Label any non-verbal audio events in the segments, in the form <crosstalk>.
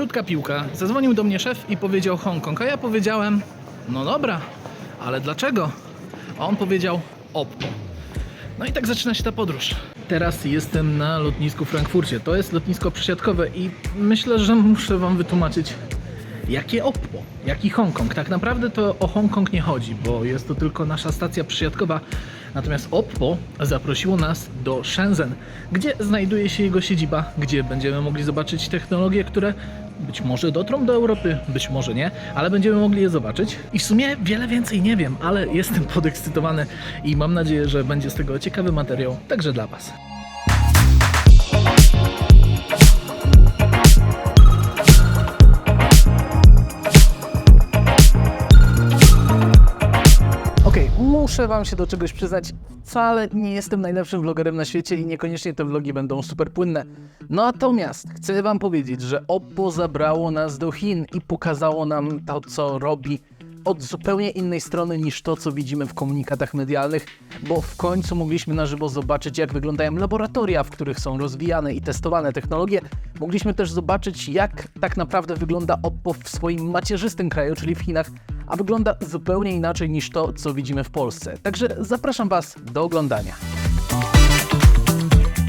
krótka piłka. Zadzwonił do mnie szef i powiedział Hongkong, a ja powiedziałem, no dobra, ale dlaczego? A on powiedział Oppo. No i tak zaczyna się ta podróż. Teraz jestem na lotnisku w Frankfurcie. To jest lotnisko przesiadkowe i myślę, że muszę wam wytłumaczyć, jakie Oppo, jaki Hongkong. Tak naprawdę to o Hongkong nie chodzi, bo jest to tylko nasza stacja przysiadkowa. Natomiast Oppo zaprosiło nas do Shenzhen, gdzie znajduje się jego siedziba, gdzie będziemy mogli zobaczyć technologie, które być może dotrą do Europy, być może nie, ale będziemy mogli je zobaczyć. I w sumie wiele więcej nie wiem, ale jestem <laughs> podekscytowany i mam nadzieję, że będzie z tego ciekawy materiał, także dla Was. Muszę wam się do czegoś przyznać. Wcale nie jestem najlepszym vlogerem na świecie i niekoniecznie te vlogi będą super płynne. Natomiast chcę wam powiedzieć, że Oppo zabrało nas do Chin i pokazało nam to, co robi od zupełnie innej strony niż to, co widzimy w komunikatach medialnych, bo w końcu mogliśmy na żywo zobaczyć, jak wyglądają laboratoria, w których są rozwijane i testowane technologie. Mogliśmy też zobaczyć, jak tak naprawdę wygląda Oppo w swoim macierzystym kraju, czyli w Chinach, a wygląda zupełnie inaczej niż to, co widzimy w Polsce. Także zapraszam Was do oglądania.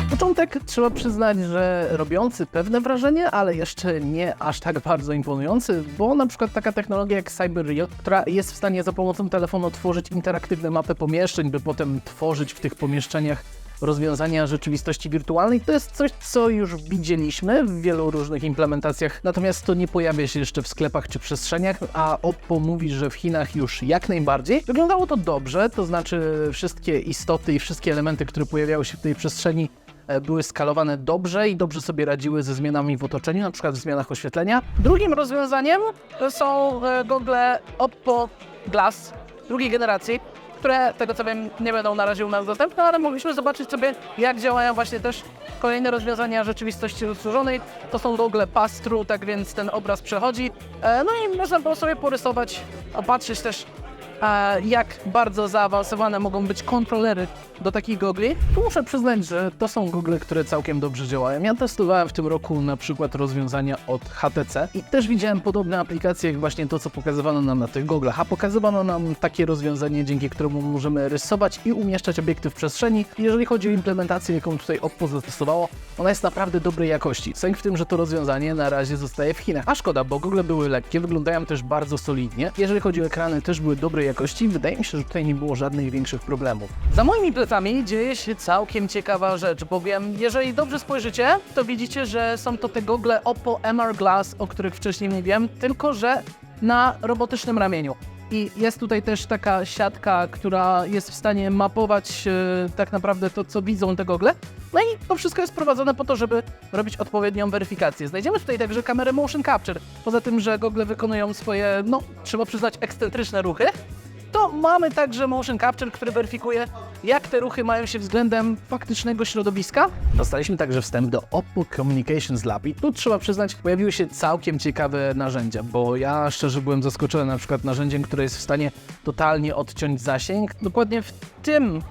Początek trzeba przyznać, że robiący pewne wrażenie, ale jeszcze nie aż tak bardzo imponujący, bo na przykład taka technologia jak CyberRio, która jest w stanie za pomocą telefonu tworzyć interaktywne mapy pomieszczeń, by potem tworzyć w tych pomieszczeniach rozwiązania rzeczywistości wirtualnej, to jest coś, co już widzieliśmy w wielu różnych implementacjach, natomiast to nie pojawia się jeszcze w sklepach czy przestrzeniach, a Oppo mówi, że w Chinach już jak najbardziej. Wyglądało to dobrze, to znaczy wszystkie istoty i wszystkie elementy, które pojawiały się w tej przestrzeni e, były skalowane dobrze i dobrze sobie radziły ze zmianami w otoczeniu, na przykład w zmianach oświetlenia. Drugim rozwiązaniem są e, gogle Oppo Glass drugiej generacji, które, tego co wiem, nie będą na razie u nas dostępne, ale mogliśmy zobaczyć sobie, jak działają właśnie też kolejne rozwiązania rzeczywistości rozszerzonej. To są gogle pass-through, tak więc ten obraz przechodzi. E, No i można było sobie porysować, opatrzyć też a jak bardzo zaawansowane mogą być kontrolery do takich gogli. Muszę przyznać, że to są gogle, które całkiem dobrze działają. Ja testowałem w tym roku na przykład rozwiązania od HTC i też widziałem podobne aplikacje jak właśnie to, co pokazywano nam na tych goglach, a pokazywano nam takie rozwiązanie, dzięki któremu możemy rysować i umieszczać obiekty w przestrzeni. Jeżeli chodzi o implementację, jaką tutaj Oppo zastosowało, ona jest naprawdę dobrej jakości. Sęk w tym, że to rozwiązanie na razie zostaje w Chinach. A szkoda, bo gogle były lekkie, wyglądają też bardzo solidnie. Jeżeli chodzi o ekrany, też były dobrej jakości. Wydaje mi się, że tutaj nie było żadnych większych problemów. Za moimi plecami dzieje się całkiem ciekawa rzecz, bowiem jeżeli dobrze spojrzycie, to widzicie, że są to te gogle Oppo MR Glass, o których wcześniej mówiłem, tylko że na robotycznym ramieniu. I jest tutaj też taka siatka, która jest w stanie mapować e, tak naprawdę to, co widzą te gogle. No i to wszystko jest prowadzone po to, żeby robić odpowiednią weryfikację. Znajdziemy tutaj także kamerę motion capture. Poza tym, że gogle wykonują swoje, no, trzeba przyznać, ekscentryczne ruchy, to mamy także motion capture, który weryfikuje, jak te ruchy mają się względem faktycznego środowiska. Dostaliśmy także wstęp do Oppo Communications Lab i tu trzeba przyznać, pojawiły się całkiem ciekawe narzędzia, bo ja szczerze byłem zaskoczony na przykład narzędziem, które jest w stanie totalnie odciąć zasięg. Dokładnie w tym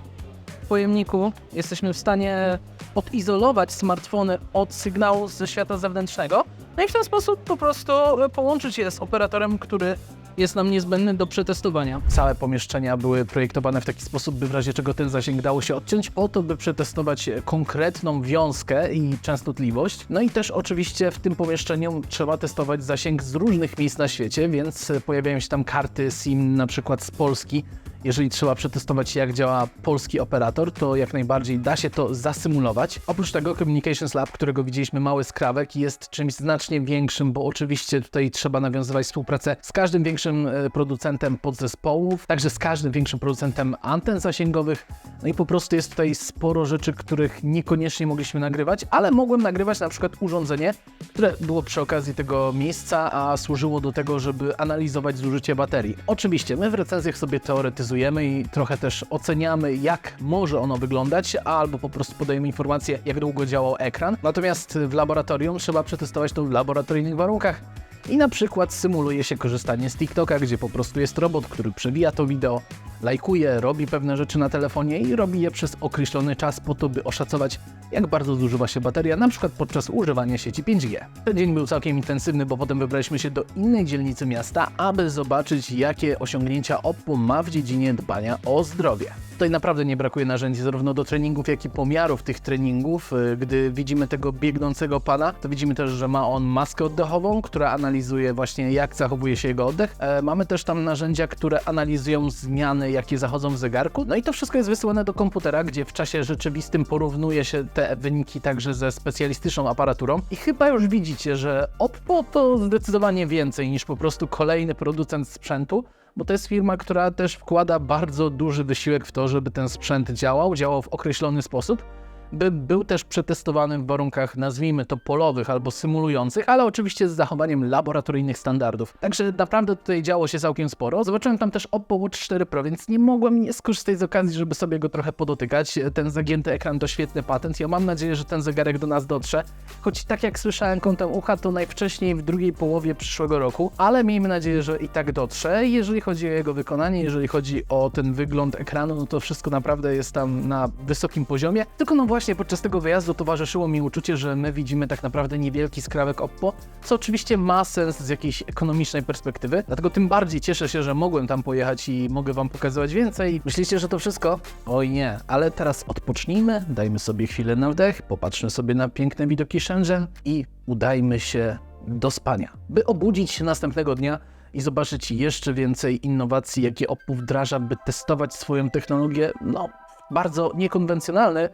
pojemniku jesteśmy w stanie odizolować smartfony od sygnału ze świata zewnętrznego, no i w ten sposób po prostu połączyć je z operatorem, który jest nam niezbędny do przetestowania. Całe pomieszczenia były projektowane w taki sposób, by w razie czego ten zasięg dało się odciąć, po to, by przetestować konkretną wiązkę i częstotliwość. No i też oczywiście w tym pomieszczeniu trzeba testować zasięg z różnych miejsc na świecie, więc pojawiają się tam karty SIM na przykład z Polski, jeżeli trzeba przetestować, jak działa polski operator, to jak najbardziej da się to zasymulować. Oprócz tego Communications Lab, którego widzieliśmy mały skrawek, jest czymś znacznie większym, bo oczywiście tutaj trzeba nawiązywać współpracę z każdym większym e, producentem podzespołów, także z każdym większym producentem anten zasięgowych. No i po prostu jest tutaj sporo rzeczy, których niekoniecznie mogliśmy nagrywać, ale mogłem nagrywać na przykład urządzenie, które było przy okazji tego miejsca, a służyło do tego, żeby analizować zużycie baterii. Oczywiście my w recenzjach sobie teoretyzujemy i trochę też oceniamy, jak może ono wyglądać, albo po prostu podajemy informację, jak długo działał ekran. Natomiast w laboratorium trzeba przetestować to w laboratoryjnych warunkach. I na przykład symuluje się korzystanie z TikToka, gdzie po prostu jest robot, który przewija to wideo, lajkuje, robi pewne rzeczy na telefonie i robi je przez określony czas po to, by oszacować, jak bardzo zużywa się bateria, na przykład podczas używania sieci 5G. Ten dzień był całkiem intensywny, bo potem wybraliśmy się do innej dzielnicy miasta, aby zobaczyć, jakie osiągnięcia Oppo ma w dziedzinie dbania o zdrowie. Tutaj naprawdę nie brakuje narzędzi zarówno do treningów, jak i pomiarów tych treningów. Y, Gdy widzimy tego biegnącego pana, to widzimy też, że ma on maskę oddechową, która analizuje właśnie jak zachowuje się jego oddech. E, mamy też tam narzędzia, które analizują zmiany, jakie zachodzą w zegarku. No i to wszystko jest wysyłane do komputera, gdzie w czasie rzeczywistym porównuje się te wyniki także ze specjalistyczną aparaturą. I chyba już widzicie, że Oppo to zdecydowanie więcej niż po prostu kolejny producent sprzętu bo to jest firma, która też wkłada bardzo duży wysiłek w to, żeby ten sprzęt działał, działał w określony sposób, by był też przetestowany w warunkach, nazwijmy to polowych albo symulujących, ale oczywiście z zachowaniem laboratoryjnych standardów. Także naprawdę tutaj działo się całkiem sporo. Zobaczyłem tam też Oppo Watch 4 Pro, więc nie mogłem nie skorzystać z okazji, żeby sobie go trochę podotykać. Ten zagięty ekran to świetny patent. Ja mam nadzieję, że ten zegarek do nas dotrze. Choć tak jak słyszałem kątem ucha, to najwcześniej w drugiej połowie przyszłego roku, ale miejmy nadzieję, że i tak dotrze. Jeżeli chodzi o jego wykonanie, jeżeli chodzi o ten wygląd ekranu, no to wszystko naprawdę jest tam na wysokim poziomie. Tylko no właśnie podczas tego wyjazdu towarzyszyło mi uczucie, że my widzimy tak naprawdę niewielki skrawek Oppo, co oczywiście ma sens z jakiejś ekonomicznej perspektywy. Dlatego tym bardziej cieszę się, że mogłem tam pojechać i mogę wam pokazywać więcej. Myślicie, że to wszystko? Oj nie, ale teraz odpocznijmy, dajmy sobie chwilę na wdech, popatrzmy sobie na piękne widoki Shenzhen i udajmy się do spania, by obudzić się następnego dnia i zobaczyć jeszcze więcej innowacji, jakie Oppo wdraża, by testować swoją technologię, no, bardzo niekonwencjonalny,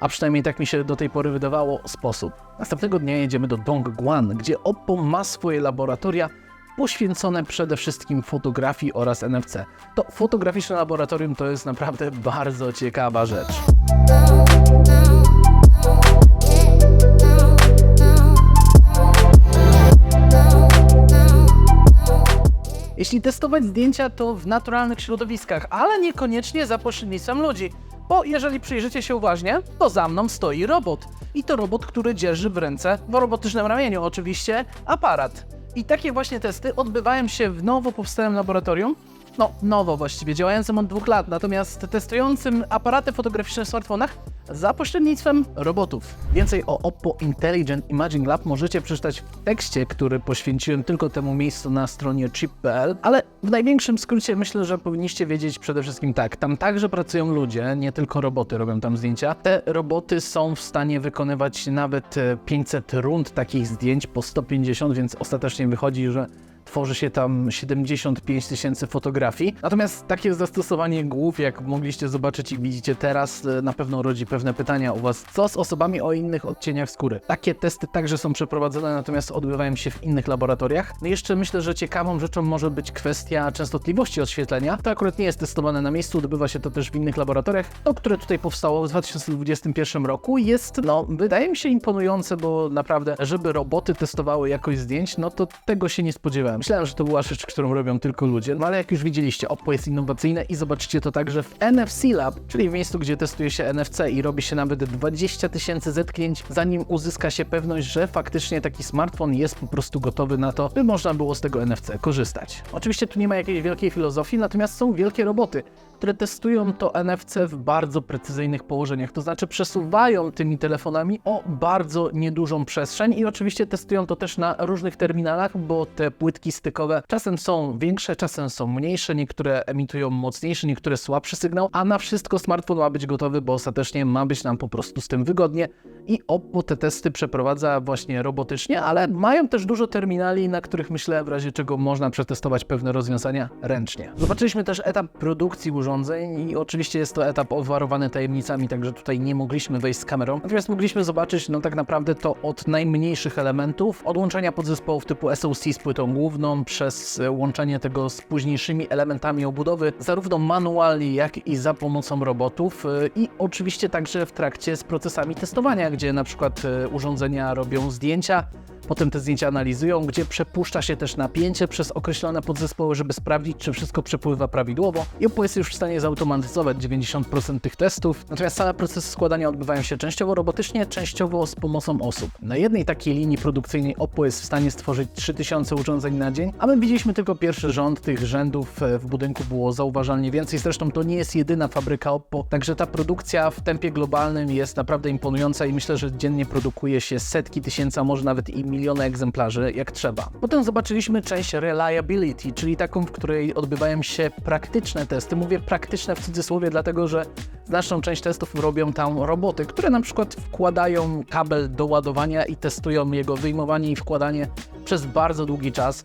a przynajmniej tak mi się do tej pory wydawało, sposób. Następnego dnia jedziemy do Dongguan, gdzie Oppo ma swoje laboratoria poświęcone przede wszystkim fotografii oraz NFC. To fotograficzne laboratorium to jest naprawdę bardzo ciekawa rzecz. Jeśli testować zdjęcia, to w naturalnych środowiskach, ale niekoniecznie za pośrednictwem ludzi. Bo jeżeli przyjrzycie się uważnie, to za mną stoi robot. I to robot, który dzierży w ręce, w robotycznym ramieniu oczywiście, aparat. I takie właśnie testy odbywają się w nowo powstałym laboratorium. No, nowo właściwie, działającym od dwóch lat, natomiast testującym aparaty fotograficzne w smartfonach za pośrednictwem robotów. Więcej o Oppo Intelligent Imaging Lab możecie przeczytać w tekście, który poświęciłem tylko temu miejscu na stronie chip.pl, ale w największym skrócie myślę, że powinniście wiedzieć przede wszystkim tak, tam także pracują ludzie, nie tylko roboty robią tam zdjęcia. Te roboty są w stanie wykonywać nawet e, 500 rund takich zdjęć po 150, więc ostatecznie wychodzi, że tworzy się tam 75 tysięcy fotografii. Natomiast takie zastosowanie głów, jak mogliście zobaczyć i widzicie teraz, e, na pewno rodzi pewne pytania u Was. Co z osobami o innych odcieniach skóry? Takie testy także są przeprowadzone, natomiast odbywają się w innych laboratoriach. No jeszcze myślę, że ciekawą rzeczą może być kwestia częstotliwości oświetlenia. To akurat nie jest testowane na miejscu, odbywa się to też w innych laboratoriach, no, które tutaj powstało w 2021 roku. Jest, no, wydaje mi się imponujące, bo naprawdę, żeby roboty testowały jakość zdjęć, no to tego się nie spodziewałem. Myślałem, że to była rzecz, którą robią tylko ludzie, no ale jak już widzieliście, Oppo jest innowacyjne i zobaczycie to także w NFC Lab, czyli w miejscu, gdzie testuje się NFC i robi się nawet 20 tysięcy zetknięć, zanim uzyska się pewność, że faktycznie taki smartfon jest po prostu gotowy na to, by można było z tego NFC korzystać. Oczywiście tu nie ma jakiejś wielkiej filozofii, natomiast są wielkie roboty, które testują to NFC w bardzo precyzyjnych położeniach, to znaczy przesuwają tymi telefonami o bardzo niedużą przestrzeń i oczywiście testują to też na różnych terminalach, bo te płytki stykowe czasem są większe, czasem są mniejsze, niektóre emitują mocniejszy, niektóre słabszy sygnał, a na wszystko smartfon ma być gotowy, bo ostatecznie ma być nam po prostu z tym wygodnie i Oppo te testy przeprowadza właśnie robotycznie, ale mają też dużo terminali, na których myślę w razie czego można przetestować pewne rozwiązania ręcznie. Zobaczyliśmy też etap produkcji urządzeń i oczywiście jest to etap obwarowany tajemnicami, także tutaj nie mogliśmy wejść z kamerą. Natomiast mogliśmy zobaczyć no tak naprawdę to od najmniejszych elementów, od łączenia podzespołów typu SoC z płytą główną, przez łączenie tego z późniejszymi elementami obudowy, zarówno manualnie, jak i za pomocą robotów e, i oczywiście także w trakcie z procesami testowania, gdzie na przykład e, urządzenia robią zdjęcia, Potem te zdjęcia analizują, gdzie przepuszcza się też napięcie przez określone podzespoły, żeby sprawdzić, czy wszystko przepływa prawidłowo. I Oppo jest już w stanie zautomatyzować 90% tych testów. Natomiast same procesy składania odbywają się częściowo robotycznie, częściowo z pomocą osób. Na jednej takiej linii produkcyjnej Oppo jest w stanie stworzyć 3000 urządzeń na dzień, a my widzieliśmy tylko pierwszy rząd, tych rzędów e, w budynku było zauważalnie więcej, zresztą to nie jest jedyna fabryka Oppo, także ta produkcja w tempie globalnym jest naprawdę imponująca i myślę, że dziennie produkuje się setki tysięcy, a może nawet i miliony egzemplarzy, jak trzeba. Potem zobaczyliśmy część reliability, czyli taką, w której odbywają się praktyczne testy. Mówię praktyczne w cudzysłowie, dlatego że znaczną część testów robią tam roboty, które na przykład wkładają kabel do ładowania i testują jego wyjmowanie i wkładanie przez bardzo długi czas.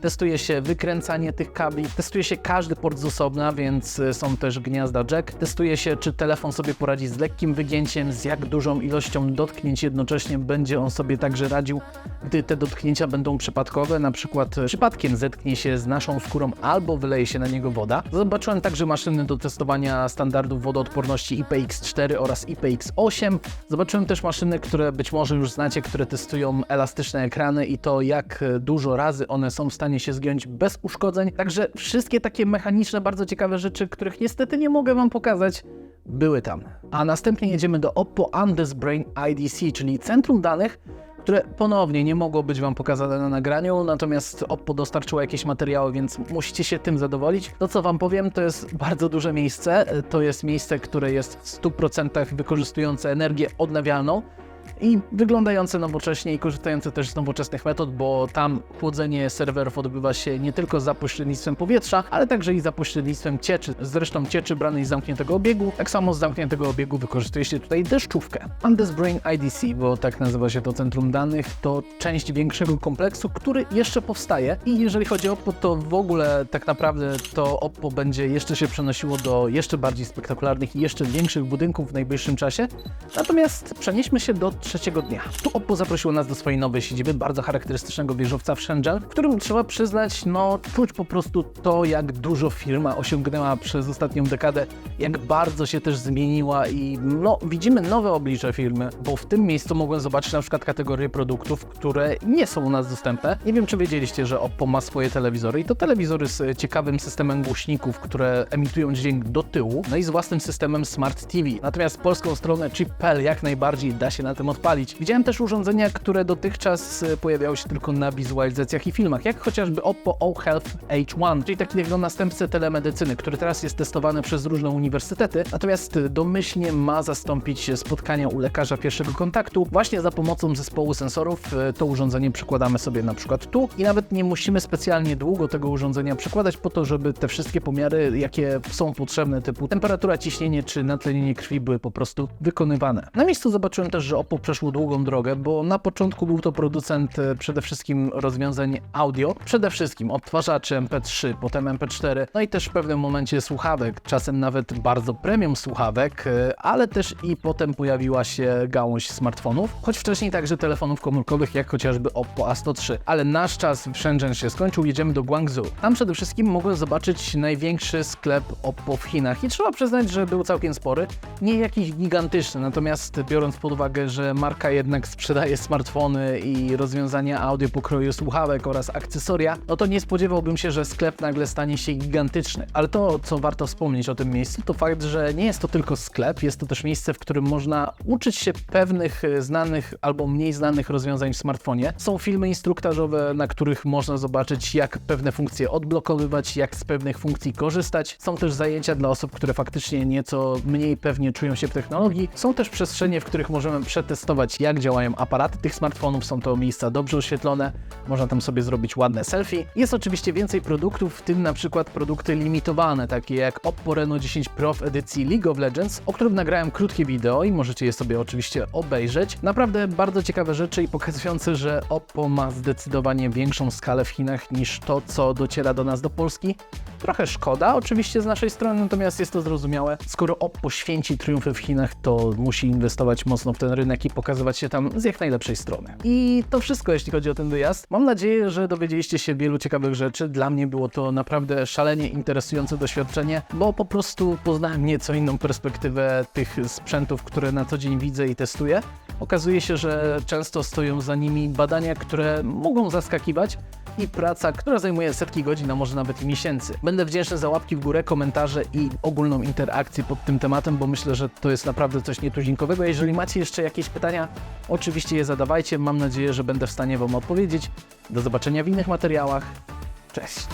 Testuje się wykręcanie tych kabli, testuje się każdy port z osobna, więc y, są też gniazda jack. Testuje się, czy telefon sobie poradzi z lekkim wygięciem, z jak dużą ilością dotknięć jednocześnie będzie on sobie także radził, gdy te dotknięcia będą przypadkowe, na przykład y, przypadkiem zetknie się z naszą skórą albo wyleje się na niego woda. Zobaczyłem także maszyny do testowania standardów wodoodporności IPX4 oraz IPX8. Zobaczyłem też maszyny, które być może już znacie, które testują elastyczne ekrany i to jak y, dużo razy one są w stanie się zgiąć bez uszkodzeń. Także wszystkie takie mechaniczne, bardzo ciekawe rzeczy, których niestety nie mogę Wam pokazać, były tam. A następnie jedziemy do Oppo Andes Brain IDC, czyli centrum danych, które ponownie nie mogło być Wam pokazane na nagraniu, natomiast Oppo dostarczyło jakieś materiały, więc musicie się tym zadowolić. To co Wam powiem, to jest bardzo duże miejsce, to jest miejsce, które jest w 100% wykorzystujące energię odnawialną, i wyglądające nowocześnie i korzystające też z nowoczesnych metod, bo tam chłodzenie serwerów odbywa się nie tylko za pośrednictwem powietrza, ale także i za pośrednictwem cieczy. Zresztą cieczy branej z zamkniętego obiegu, tak samo z zamkniętego obiegu wykorzystuje się tutaj deszczówkę. Andes Brain IDC, bo tak nazywa się to centrum danych, to część większego kompleksu, który jeszcze powstaje i jeżeli chodzi o Oppo, to w ogóle tak naprawdę to Oppo będzie jeszcze się przenosiło do jeszcze bardziej spektakularnych i jeszcze większych budynków w najbliższym czasie. Natomiast przenieśmy się do trzeciego dnia. Tu Oppo zaprosiło nas do swojej nowej siedziby, bardzo charakterystycznego wieżowca w Shenzhen, w którym trzeba przyznać, no czuć po prostu to, jak dużo firma osiągnęła przez ostatnią dekadę, jak bardzo się też zmieniła i no widzimy nowe oblicze firmy, bo w tym miejscu mogłem zobaczyć na przykład kategorie produktów, które nie są u nas dostępne. Nie wiem, czy wiedzieliście, że Oppo ma swoje telewizory i to telewizory z ciekawym systemem głośników, które emitują dźwięk do tyłu, no i z własnym systemem Smart TV. Natomiast polską stronę Chip.pl jak najbardziej da się na tym odpalić. Widziałem też urządzenia, które dotychczas e, pojawiały się tylko na wizualizacjach i filmach, jak chociażby Oppo O Health H1, czyli takiego następcę telemedycyny, który teraz jest testowany przez różne uniwersytety, natomiast domyślnie ma zastąpić spotkania u lekarza pierwszego kontaktu właśnie za pomocą zespołu sensorów. E, To urządzenie przykładamy sobie na przykład tu i nawet nie musimy specjalnie długo tego urządzenia przykładać po to, żeby te wszystkie pomiary, jakie są potrzebne, typu temperatura, ciśnienie czy natlenienie krwi były po prostu wykonywane. Na miejscu zobaczyłem też, że Oppo przeszło długą drogę, bo na początku był to producent e, przede wszystkim rozwiązań audio, przede wszystkim odtwarzaczy MP3, potem MP4, no i też w pewnym momencie słuchawek, czasem nawet bardzo premium słuchawek, e, ale też i potem pojawiła się gałąź smartfonów, choć wcześniej także telefonów komórkowych, jak chociażby Oppo A103. Ale nasz czas w Shenzhen się skończył, jedziemy do Guangzhou. Tam przede wszystkim mogłem zobaczyć największy sklep Oppo w Chinach i trzeba przyznać, że był całkiem spory, nie jakiś gigantyczny, natomiast biorąc pod uwagę, że marka jednak sprzedaje smartfony i rozwiązania audio pokroju słuchawek oraz akcesoria, no to nie spodziewałbym się, że sklep nagle stanie się gigantyczny. Ale to, co warto wspomnieć o tym miejscu, to fakt, że nie jest to tylko sklep, jest to też miejsce, w którym można uczyć się pewnych e, znanych albo mniej znanych rozwiązań w smartfonie. Są filmy instruktażowe, na których można zobaczyć, jak pewne funkcje odblokowywać, jak z pewnych funkcji korzystać. Są też zajęcia dla osób, które faktycznie nieco mniej pewnie czują się w technologii. Są też przestrzenie, w których możemy przetestować, jak działają aparaty tych smartfonów. Są to miejsca dobrze oświetlone, można tam sobie zrobić ładne selfie. Jest oczywiście więcej produktów, w tym na przykład produkty limitowane, takie jak Oppo Reno 10 Pro w edycji League of Legends, o którym nagrałem krótkie wideo i możecie je sobie oczywiście obejrzeć. Naprawdę bardzo ciekawe rzeczy i pokazujące, że Oppo ma zdecydowanie większą skalę w Chinach niż to, co dociera do nas do Polski. Trochę szkoda oczywiście z naszej strony, natomiast jest to zrozumiałe. Skoro Oppo święci triumfy w Chinach, to musi inwestować mocno w ten rynek i pokazywać się tam z jak najlepszej strony. I to wszystko, jeśli chodzi o ten wyjazd. Mam nadzieję, że dowiedzieliście się wielu ciekawych rzeczy. Dla mnie było to naprawdę szalenie interesujące doświadczenie, bo po prostu poznałem nieco inną perspektywę tych sprzętów, które na co dzień widzę i testuję. Okazuje się, że często stoją za nimi badania, które mogą zaskakiwać, i praca, która zajmuje setki godzin, a może nawet i miesięcy. Będę wdzięczny za łapki w górę, komentarze i ogólną interakcję pod tym tematem, bo myślę, że to jest naprawdę coś nietuzinkowego. Jeżeli macie jeszcze jakieś pytania, oczywiście je zadawajcie. Mam nadzieję, że będę w stanie Wam odpowiedzieć. Do zobaczenia w innych materiałach. Cześć!